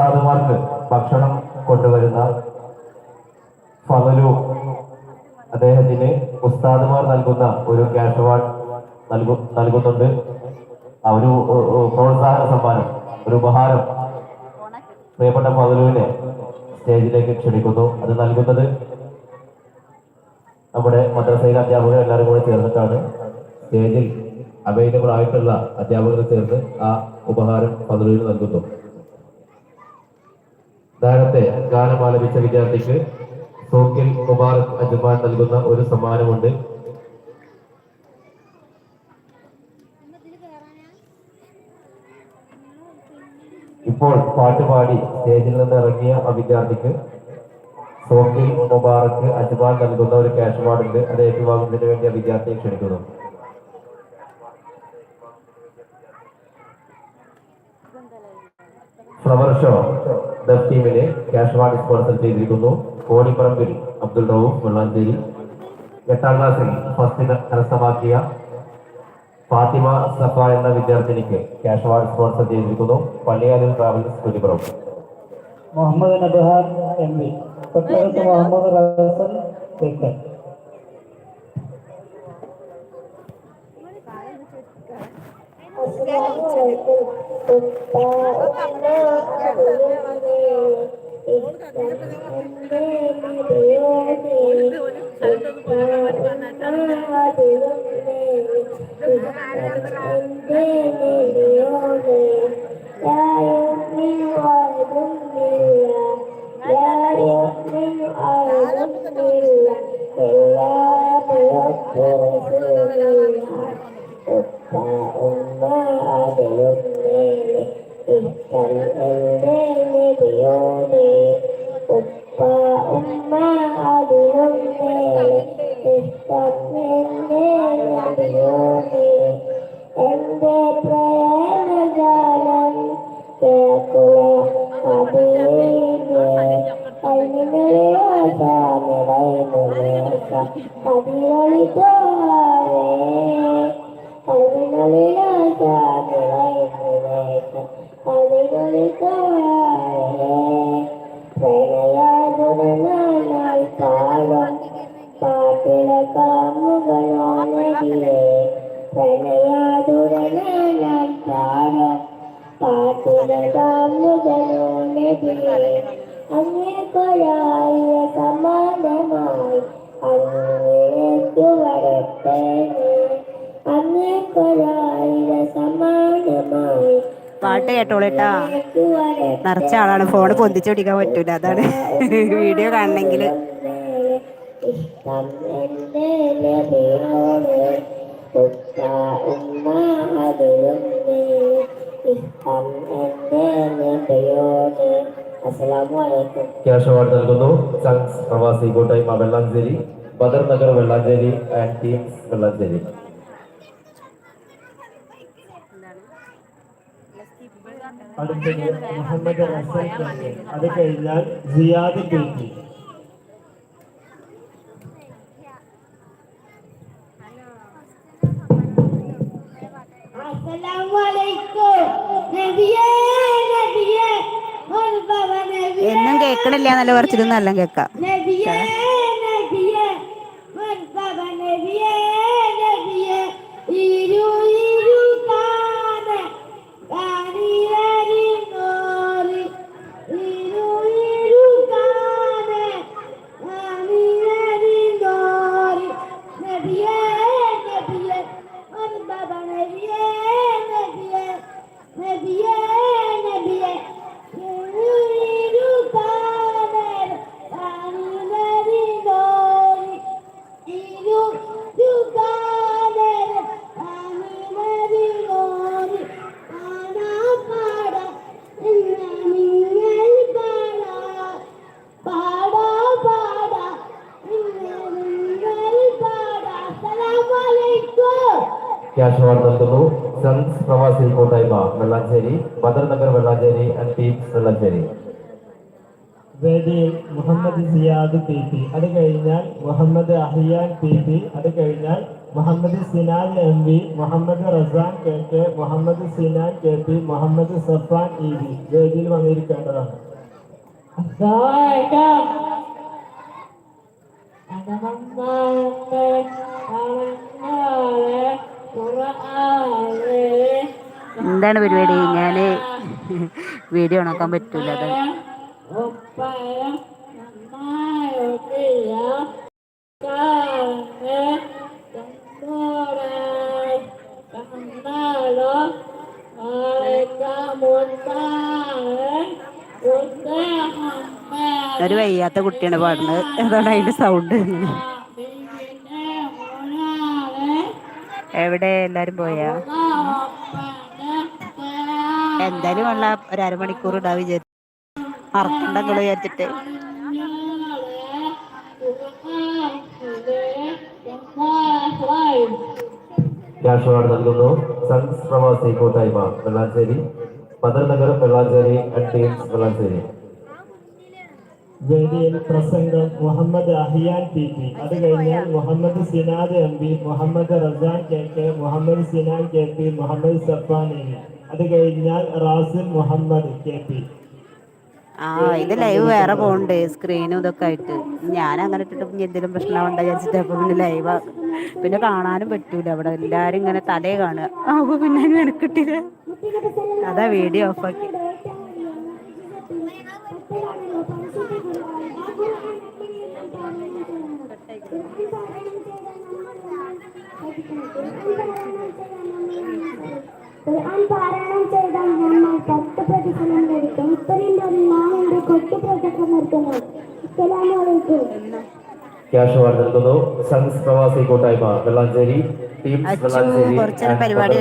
ഉസ്താദുമാർക്ക് ഭക്ഷണം കൊണ്ടുവരുന്ന ഫലു അദ്ദേഹത്തിന് ഉസ്താദുമാർ നൽകുന്ന ഒരു ക്യാഷ് അവാർഡ് നൽകു നൽകുന്നുണ്ട്. ആ ഒരു പ്രോത്സാഹന സമ്മാനം ഒരു ഉപഹാരം പ്രിയപ്പെട്ട ഫലലുവിനെ സ്റ്റേജിലേക്ക് ക്ഷണിക്കുന്നു. അത് നൽകുന്നത് നമ്മുടെ മദ്രസയിലെ അധ്യാപകർ എല്ലാവരും കൂടെ ചേർന്നിട്ടാണ്. സ്റ്റേജിൽ അവൈലബിൾ ആയിട്ടുള്ള അധ്യാപകർ ചേർന്ന് ആ ഉപഹാരം ഫലലുവിന് നൽകുന്നു. നേരത്തെ ഗാനം ആലപിച്ച വിദ്യാർത്ഥിക്ക് സോക്കിൽ മുബാറക് അജ്മാൻ നൽകുന്ന ഒരു സമ്മാനമുണ്ട്. ഇപ്പോൾ പാട്ടുപാടി സ്റ്റേജിൽ നിന്ന് ഇറങ്ങിയ ആ വിദ്യാർത്ഥിക്ക് സോക്കിൽ മുബാറക്ക് അജ്മാൻ നൽകുന്ന ഒരു ക്യാഷ് അവാർഡുണ്ട്. അത് ഏറ്റുവാങ്ങുന്നതിന് വേണ്ടി ആ വിദ്യാർത്ഥിയെ ക്ഷണിക്കുന്നു. Flower show. ഡഫ് ടീമിനെ ക്യാഷ് വാർഡ് സ്പോൺസർ ചെയ്തിരിക്കുന്നു. കോടിപ്പറമ്പിൽ അബ്ദുൾ റൌഫ് വെള്ളാഞ്ചേരി. എട്ടാം ക്ലാസ്സിൽ ഫസ്റ്റ് കരസ്ഥമാക്കിയ ഫാത്തിമ സഫ എന്ന വിദ്യാർത്ഥിനിക്ക് ക്യാഷ് അവാർഡ് സ്പോൺസർ ചെയ്തിരിക്കുന്നു. പള്ളിയാലിൽ travels Kuttippuram Muhammad Nabahar M P. Muhammad Rasal I'm പ്രണയാതുരനായി പാടും പാട്ടിലെ കാമുകളോനടിയേ പ്രണയാതുരനായി പാടും പാട്ടിലെ കാമുകളോനടിയേ അങ്ങേക്കൊരായ സമാനമായി അങ്ങേക്കു വരത്തേനെ അങ്ങേക്കൊരായ സമാനമായി പാട്ട് കേട്ടോളേട്ടാ. നിറച്ച ആളാണ്. ഫോൺ പൊന്തിച്ചു പിടിക്കാൻ പറ്റൂല. അതാണ്. വീഡിയോ കാണണമെങ്കിൽ ക്യാഷ് നൽകുന്നു. സൺസ് പ്രവാസി കൂട്ടായ്മ Vellanchery. Badar Nagar Vellanchery and team Vellanchery. അടുത്തത് മുഹമ്മദ് റസൽ തന്നെ. അത് കഴിഞ്ഞാൽ സിയാദ് കുൽക്കി എന്നും കേക്കണില്ല എന്നല്ല പറിച്ചിരുന്ന എല്ലാം കേൾക്കാം ക്യാഷ് അവാർഡ് നൽകുന്നു സൺസ് പ്രവാസി കൂട്ടായ്മ വെള്ളാഞ്ചേരി ബദർ നഗർ വെള്ളാഞ്ചേരി ആൻഡ് ടീംസ് വെള്ളാഞ്ചേരി. വേദിയിൽ മുഹമ്മദ് സിയാദ് പി പി. അത് കഴിഞ്ഞാൽ മുഹമ്മദ് അഹിയാൻ പി പി. അത് കഴിഞ്ഞാൽ Muhammad Sinan M V Muhammad Razan K K Muhammad Sinan K P Muhammad Safan E V. വേദിയിൽ വന്നിരിക്കേണ്ടതാണ്. എന്താണ് പരിപാടി? ഞാൻ വീഡിയോ ഉണക്കാൻ പറ്റൂല. ഒരു വയ്യാത്ത കുട്ടിയാണ് പാടുന്നത്. അതാണ് അതിന്റെ സൗണ്ട് എവിടെ എല്ലാരും പോയാ? എന്തായാലും ഉള്ള ഒരു അരമണിക്കൂർ ഉണ്ടാവും വിചാരിച്ചു. മറക്കണ്ടെങ്കിൽ വിചാരിച്ചിട്ട്. ക്യാഷ് അവാർഡ് നൽകുന്നു. സൺസ് പ്രവാസി കൂട്ടായ്മ Vellanchery. Madar Nagar Vellancheri and teams Vellancheri. വേദിയിൽ പ്രസംഗം മുഹമ്മദ് അഹിയാൻ ടി പി. അത് കഴിഞ്ഞാൽ Muhammad Sinad M P Muhammad Razan K K Muhammad Sinan K P Muhammad Safan M അത് കഴിഞ്ഞാൽ റാസിൽ മുഹമ്മദ് കെ പി. ആ ഇത് ലൈവ് വേറെ പോണ്ട് സ്ക്രീനും ഇതൊക്കെ ആയിട്ട്. ഞാൻ അങ്ങനെ ഇട്ടിട്ട് എന്തെങ്കിലും പ്രശ്നമുണ്ടോ വിചാരിച്ചിട്ട് അപ്പൊ പിന്നെ ലൈവ് പിന്നെ കാണാനും പറ്റൂല. അവിടെ എല്ലാരും ഇങ്ങനെ തലേ കാണുക. അപ്പൊ പിന്നെ മെനക്കിട്ടില്ല. അതാ വീഡിയോ ഓഫാക്കി ഖുർആൻ പാരായണം ചെയ്താൽ നമ്മൾ പത്ത് പ്രതിഫലം ലഭിക്കും ഇത്രയും പറഞ്ഞ് ഞാൻ എന്റെ കൊച്ചു പ്രതിഫലം നിർത്തുന്നു അസ്സലാമലൈക്കും ക്യാഷ് അവാർഡ് നൽകുന്നു പ്രവാസി കൂട്ടായ്മ വെള്ളാഞ്ചേരി. ടീംസ് വെള്ളാഞ്ചേരി പരിപാടി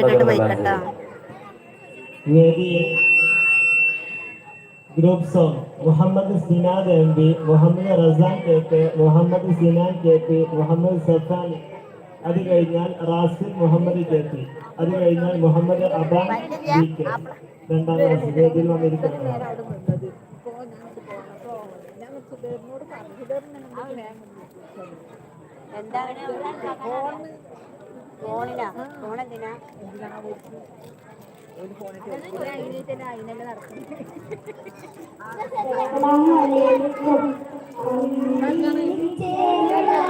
group song Muhammad Sinad M P Muhammad Razan K K Muhammad Sinan K P Muhammad Safan അത് കഴിഞ്ഞാൽ റാസിൽ മുഹമ്മദ് പി അത് കഴിഞ്ഞാൽ മുഹമ്മദ് അബാൻ വി കെ. രണ്ടാം ക്ലാസ് വേദിയിൽ വന്നിരിക്കുന്നതാണ് എന്താണ് അമ്പർമണമുള്ള ഉമ്പത്തരുണിയ പൂമുത്തുയാചരം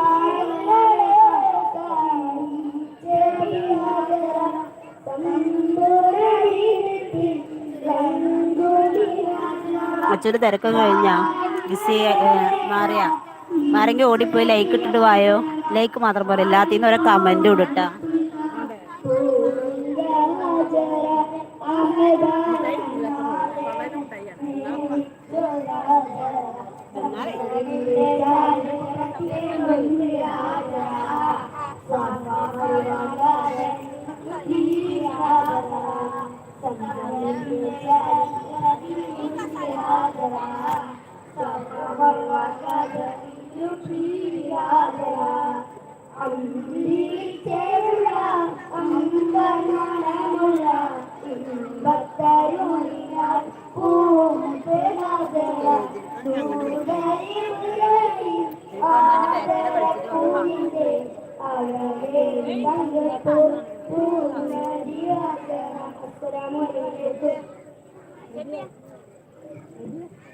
പൂമരിയാചരം തിരക്കം കഴിഞ്ഞാ? ബിസി മാറിയാ? മാറെങ്കിൽ ഓടിപ്പോയി ലൈക്ക് ഇട്ടിട്ട് വായോ? ലൈക്ക് മാത്രം പോലെ എല്ലാത്തിനും ഓരോ കമന്റ് ഇടട്ടാ.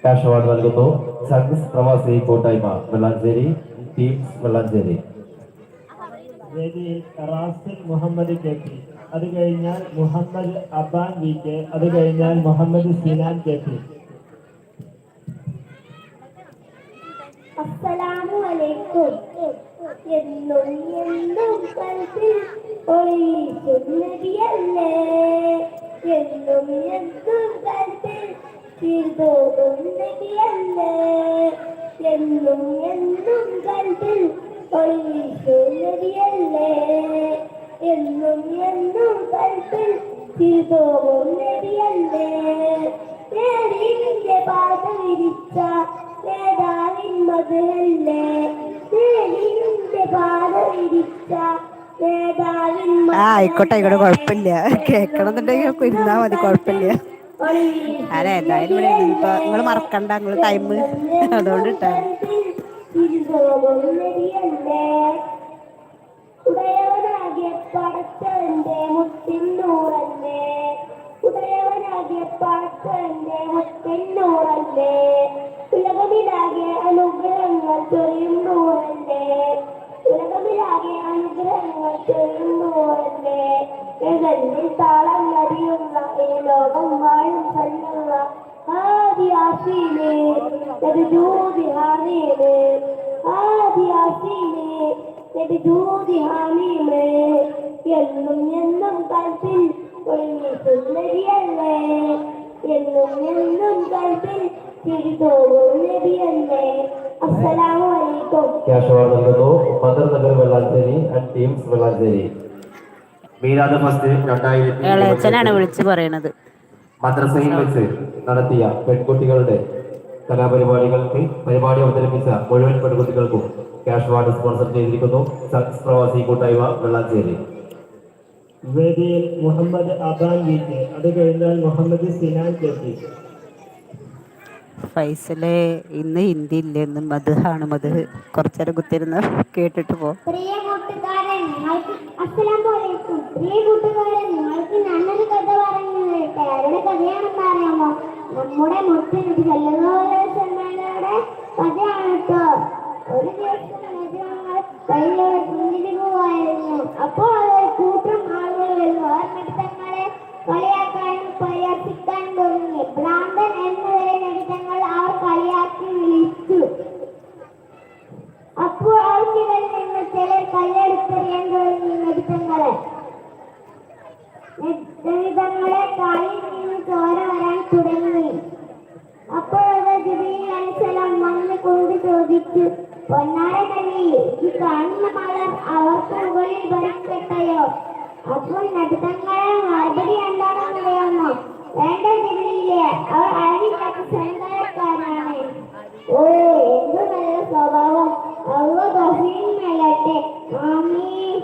ക്യാഷ് അവാർഡ് നൽകുന്നു സൺസ് പ്രവാസി കൂട്ടായ്മ വെള്ളാഞ്ചേരി ടീംസ് വെള്ളാഞ്ചേരി വേദിയിൽ റാസിൽ മുഹമ്മദ് കെ പി അത് കഴിഞ്ഞാൽ മുഹമ്മദ് അബാൻ വി കെ അത് കഴിഞ്ഞാൽ മുഹമ്മദ് സിനാൻ കെ പി അസ്സലാമു അലൈക്കും എന്നും എന്നും കൽപ്പിൽ ഒളിക്കുന്നതിയല്ലേ എന്നും എന്നും കൽപ്പിൽ തിരുതോകുന്നതിയല്ലേ എന്നും എന്നും കൽവിൽ ഒളിവിശുന്നതിയല്ലേ എന്നും എന്നും കൽവിൽ ചിതോവും നദിയല്ലേ നേരിന്റെ പാത വിരിച്ച നേതാവിൻ മതല്ലേ നേരിന്റെ പാത വിരിച്ച ആ ആയിക്കോട്ടെ ആയിക്കോട്ടെ കുഴപ്പമില്ല കേൾക്കണമെന്നുണ്ടെങ്കിൽ ഇരുന്നാ മതി കുഴപ്പമില്ല. അതെ ഇപ്പൊ നിങ്ങൾ മറക്കണ്ട നിങ്ങൾ ടൈം അതുകൊണ്ട് ഇട്ടാണ് ഉടയവനാകിയ പടച്ചവന്റെ മുത്തിന്നൂറല്ലേ ഉടയവനാകിയ പടച്ചവന്റെ അനുഗ്രഹങ്ങൾ ചൊരിയുന്നൂറല്ലേ ഉലകമിലാകിയ അനുഗ്രഹങ്ങൾ ചൊരിയുന്നൂറല്ലേ എകളിൽ താളം നടിയുള്ള ഈ ലോകം വാഴും കണ്ണുള്ള ആദിയാസീനെ നെടുജൂതി ഹാമീമേ ആദിയാസീനെ നെടുജൂതി ഹാമീമേ എന്നും എന്നും കൽപ്പിൽ ഒളിഞ്ഞു സുന്ദരിയല്ലേ? എന്നും എന്നും കൽപ്പിൽ തിരിതോടും നബിയല്ലേ അസ്സലാമു അലൈക്കും. Madar Nagar Vellancheri and teams Vellancheri. മീരാദ് first രണ്ടായിരത്തി ഇളയച്ചനാണ് പറയണത്. മദ്രസയിൽ വെച്ച് നടത്തിയ പെൺകുട്ടികളുടെ കലാപരിപാടികൾക്ക് പരിപാടി അവതരിപ്പിച്ച മുഴുവൻ പെൺകുട്ടികൾക്കും ക്യാഷ് വാർഡ് സ്പോൺസർ ചെയ്തിരിക്കുന്നു. സക്സ് പ്രവാസി കൂട്ടായ്മ വെള്ളാഞ്ചേരി. വേദിയിൽ മുഹമ്മദ് അബാൻ വീട്ടിൽ. അത് കഴിഞ്ഞാൽ മുഹമ്മദ് സിനാൻ പി. ഫൈസലെ ഇന്ന് ഹിന്ദി ഇല്ല? ഇന്ന് മധുഹാണ് മധു കുറച്ചേരം കുത്തിരുന്ന് കേട്ടിട്ട് പോ. പ്രിയ നിങ്ങൾക്ക് അസ്സലാം വലൈക്കും പ്രിയ നിങ്ങൾക്ക് കഥ പറഞ്ഞു അറിയാമോ? നമ്മുടെ ഒരു അപ്പോൾ കൂട്ടം ആളുകൾ ചോദിച്ചു പൊന്നാര നബി ഈ കാണുന്ന മലർ അവർക്ക് മുകളിൽ ഭരിക്കട്ടെയോ അപ്പോൾ നബിതങ്ങളെ മറുപടി എന്താണെന്ന് അറിയാമോ? വേണ്ട ജിബിലിയിലെ അവർ അഴകില്ലാത്ത സങ്കടക്കാരാണ് ഓ എന്ത് നല്ല സ്വഭാവം. അവ ബഹീൻ നൽകട്ടെ ആമീൻ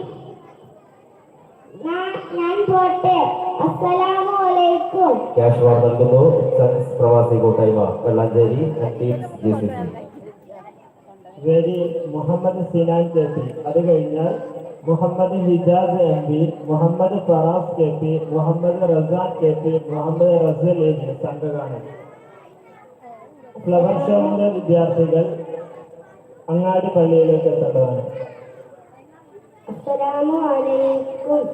ഞാൻ ഞാൻ പോട്ടെ. അസ്സലാമു അലൈക്കും. ക്യാഷ് അവാർഡ് നൽകുന്നു. സക്സ് പ്രവാസി കൂട്ടായ്മ Vellancheri and teams G C C വേദിയിൽ മുഹമ്മദ് സിനാൻ കെ പി. അത് കഴിഞ്ഞാൽ Muhammad Hijas M P Muhammad Faras K P Muhammad Razan K P Muhammad Rasal A P സംഘഗാനം flower ഷോവിന്റെ വിദ്യാർത്ഥികൾ അങ്ങാടി പള്ളിയിലേക്ക് എത്തേണ്ടതാണ്. അസ്സലാമു അലൈക്കും.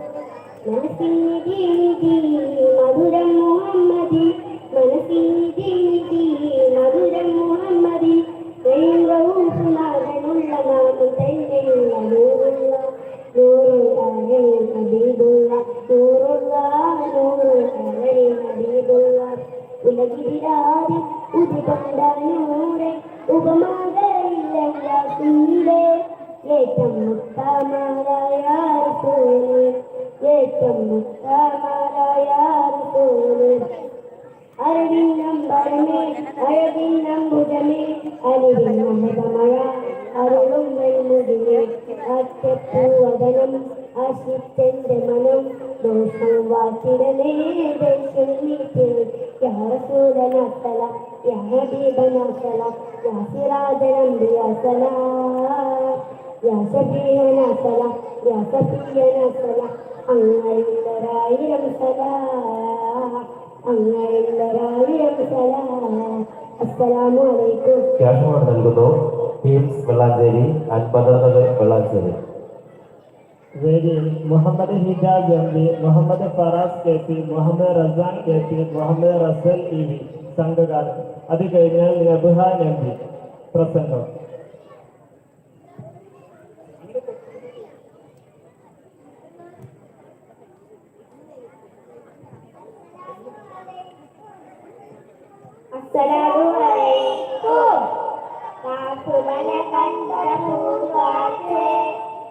ആശിച്ചെന്റെ മനം ദോഷം വാക്കിടനേ ദേശം നീക്കിന് യാ റസൂലന സലാം യാ സല സലാം സല സിറാജനംബിയ സലാം യാ സബീഹന സലാം സഫിയന സലാം അങ്ങയിലൊരായിരം സലാം അസ്സലാമു അലൈക്കും. ക്യാഷ് നൽകുന്നു. Teams Vellancheri and Madar Nagar Vellancheri. വേദിയിൽ Muhammad Hijas M P Muhammad Faras K P Muhammad Razan K P Muhammad Rasal E V സംഘഗാനം അത് കഴിഞ്ഞാൽ നബ്ഹാൻ എം പി. പ്രസംഗം. അസ്സലാമു അലൈക്കും. കാട്ടുമല കണ്ട പൂങ്കാറ്റേ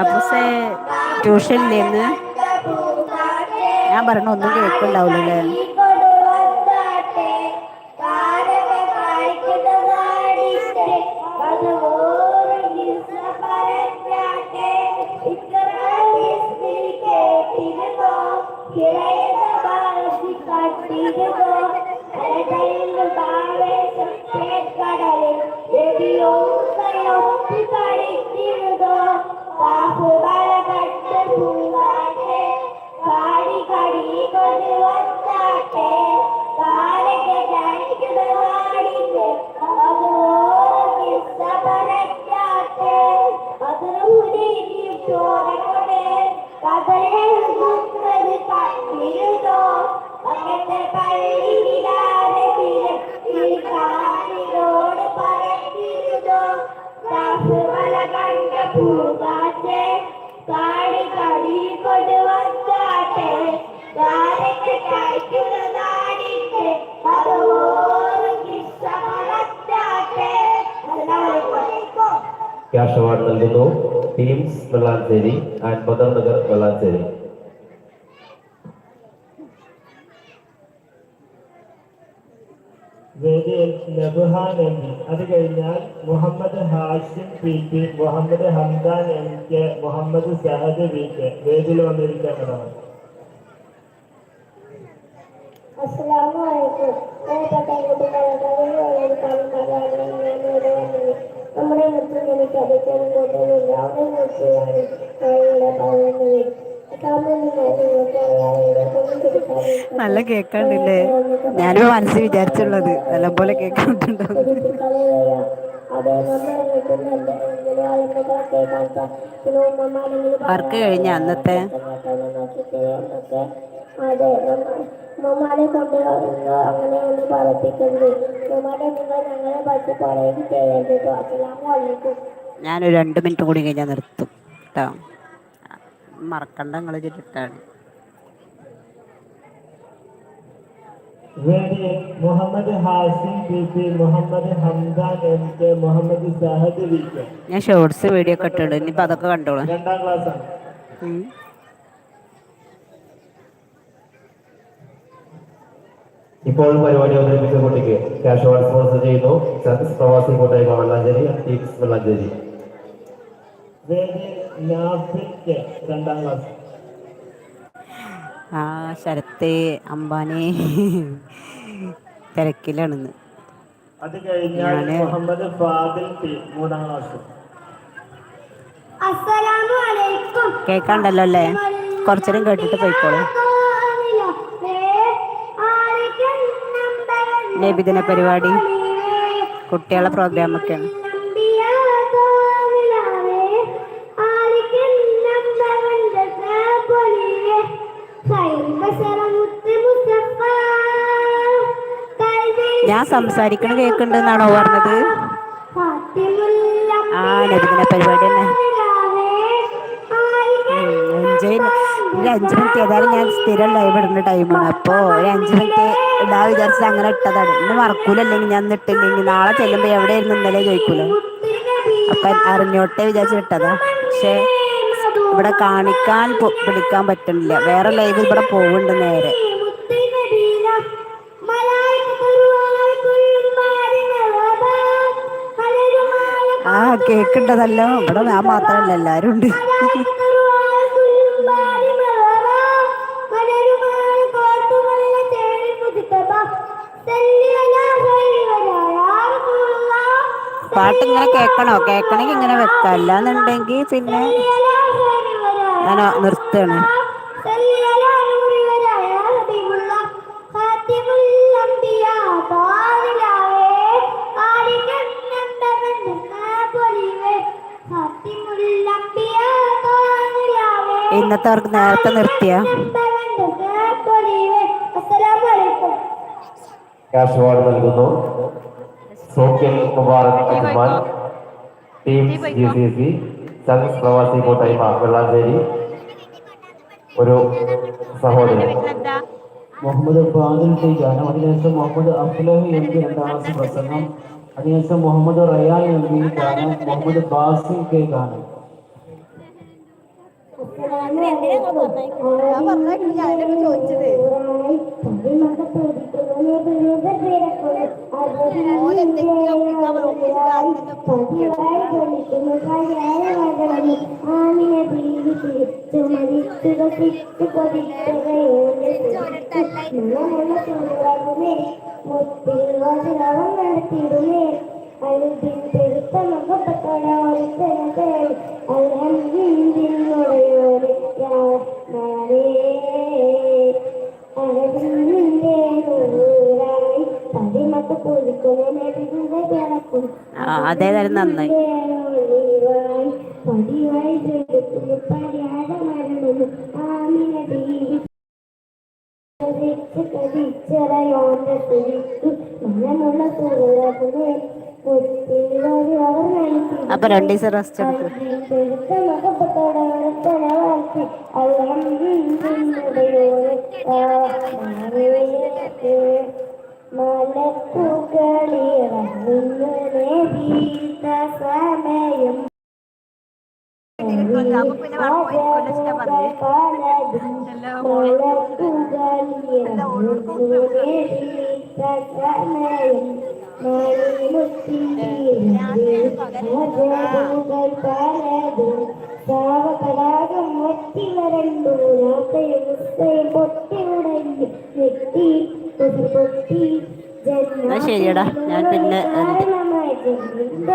അപ്പൂസേ ട്യൂഷൻ ഇല്ലേന്ന് ഞാൻ പറഞ്ഞ ഒന്നും കേൾക്കുന്നുണ്ടാവില്ലല്ലേ Oh. ക്യാഷ് അവാർഡ് നൽകുന്നു ടീംസ് വെള്ളാഞ്ചേരി ആൻഡ് ബദർ നഗർ വെള്ളാഞ്ചേരി വേദിയിൽ നബുഹാൻ എം പി അത് കഴിഞ്ഞാൽ Muhammad Hashim P P Muhammad Hamdan M K Muhammad Sahad V K വേദിയിൽ വന്നിരിക്കേണ്ടതാണ് അസ്സലാമു അലൈക്കും. ഞാൻ പട്ടായത്തിലെ നമ്മുടെ മുത്തും എനിക്ക് പോകുന്നില്ല. അവിടെ നോക്കിയാണ് ഞാനിവിടെ പറയുന്നത്. നല്ല കേക്കാണ്ടില്ലേ? ഞാനും മനസ്സിൽ വിചാരിച്ചുള്ളത് നല്ലപോലെ കേൾക്കുന്നുണ്ടാവും വർക്ക് കഴിഞ്ഞ അന്നത്തെ? അതെ മമ്മാനെ കൊണ്ട് അങ്ങനെ ഒന്ന് പറയിപ്പിക്കരുത്. മമ്മാനെ നിങ്ങൾ ഞങ്ങളെ പറ്റി പറയുകയും ചെയ്യരുത് കേട്ടോ. അസ്സലാമു അലൈക്കും. ഞാനൊരു രണ്ട് മിനിറ്റ് കൂടി കഴിഞ്ഞാൽ നിർത്തും കേട്ടോ. മറക്കണ്ട നിങ്ങൾ ചുറ്റിട്ടാണ് വേദിയിൽ Muhammad Hashim P P Muhammad Hamdan M K Muhammad Sahad V K ഞാൻ ഷോർട്സ് വീഡിയോ ഒക്കെ ഇനിയിപ്പോ ഇനിയിപ്പോൾ അതൊക്കെ കണ്ടോളൂ. രണ്ടാം ക്ലാസ് ആണ്. ഇപ്പോൾ പരിപാടി അവതരിപ്പിച്ച കുട്ടിക്ക് ക്യാഷ് അവാർഡ് സ്പോൺസർ ചെയ്യുന്നു. സർവീസ് പ്രവാസി കോട്ടയം വെള്ളാഞ്ചേരി ടീംസ് വെള്ളാഞ്ചേരി രണ്ടാം ക്ലാസ് ആ ശരത്തെ അംബാനി തിരക്കിലാണെന്ന്. അത് കഴിഞ്ഞാൽ മുഹമ്മദ് ഫാദിൽ പി മൂന്നാം ക്ലാസ്. അസ്സലാമു അലൈക്കും. കേൾക്കാണ്ടല്ലോ അല്ലേ? കുറച്ചേരം കേട്ടിട്ട് പോയിക്കോളൂ. നബിദിന പരിപാടി. കുട്ടികളെ പ്രോഗ്രാമൊക്കെയാണ് ഞാൻ സംസാരിക്കണ കേൾക്കുന്നുണ്ടെന്നാണോ പറഞ്ഞത്? ആ നബിദിന പരിപാടി തന്നെ. എൻജോയ് ഒരു അഞ്ച് മിനിറ്റ്. ഏതായാലും ഞാൻ സ്ഥിരം ലൈവ് ഇടുന്ന ടൈമാണ് അപ്പോ ഒരു അഞ്ച് മിനിറ്റ് ഇടാ വിചാരിച്ചത് അങ്ങനെ ഇട്ടതാണ്. ഇന്ന് മറക്കൂലല്ലെങ്കിൽ ഞാൻ ഇട്ടില്ലെങ്കിൽ നാളെ ചെല്ലുമ്പോൾ എവിടെയായിരുന്നു ഇന്നലെ ചോദിക്കൂലോ? അപ്പം അറിഞ്ഞോട്ടെ വിചാരിച്ച് ഇട്ടതാ. പക്ഷേ ഇവിടെ കാണിക്കാൻ പിടിക്കാൻ പറ്റുന്നില്ല. വേറെ ലൈവ് ഇവിടെ പോകുന്നുണ്ട് നേരെ. ആ കേക്കുണ്ടതല്ലോ ഇവിടെ ഞാൻ മാത്രമല്ല എല്ലാവരും ഉണ്ട്. പാട്ട് ഇങ്ങനെ കേൾക്കണോ? കേൾക്കണമെങ്കിൽ ഇങ്ങനെ വെക്കാം. അല്ലാന്നുണ്ടെങ്കിൽ പിന്നെ ഞാൻ നിർത്തുകയാണ് ഇന്നത്തെ അവർക്ക് നേരത്തെ നിർത്തിയ? ക്യാഷ് നൽകുന്നു. Social Mubarak Ajman team G C C ചങ്സ് പ്രവാസി കൂട്ടായ്മ വെള്ളാഞ്ചേരി. ഒരു സഹോദരൻ. മുഹമ്മദ് ഫാദിൽ ടി ഗാനം അതിനുശേഷം മുഹമ്മദ് അഫ്ലഹ് എം പി രണ്ടാം ക്ലാസ് പ്രസംഗം. അതിനുശേഷം മുഹമ്മദ് റയാൻ എം പി ഗാനം മുഹമ്മദ് ബാസിം കെ ഗാനം. നടത്തിയിടുമേ അഴുതിൻ പെരുത്ത മുഖപ്പെട്ടോടെ അവർ നന്നായി. അപ്പൊ രണ്ടു ദിവസം റെസ്റ്റ് എടുത്തു സമയം സാവകരാഗം വറ്റി വരണ്ടു രാത്രിയും ഉസ്തയും പൊട്ടി ഉടഞ്ഞു നെറ്റി കുതിർ പൊട്ടി എന്നാ ശരിയെടാ. ഞാൻ പിന്നെ എന്ത്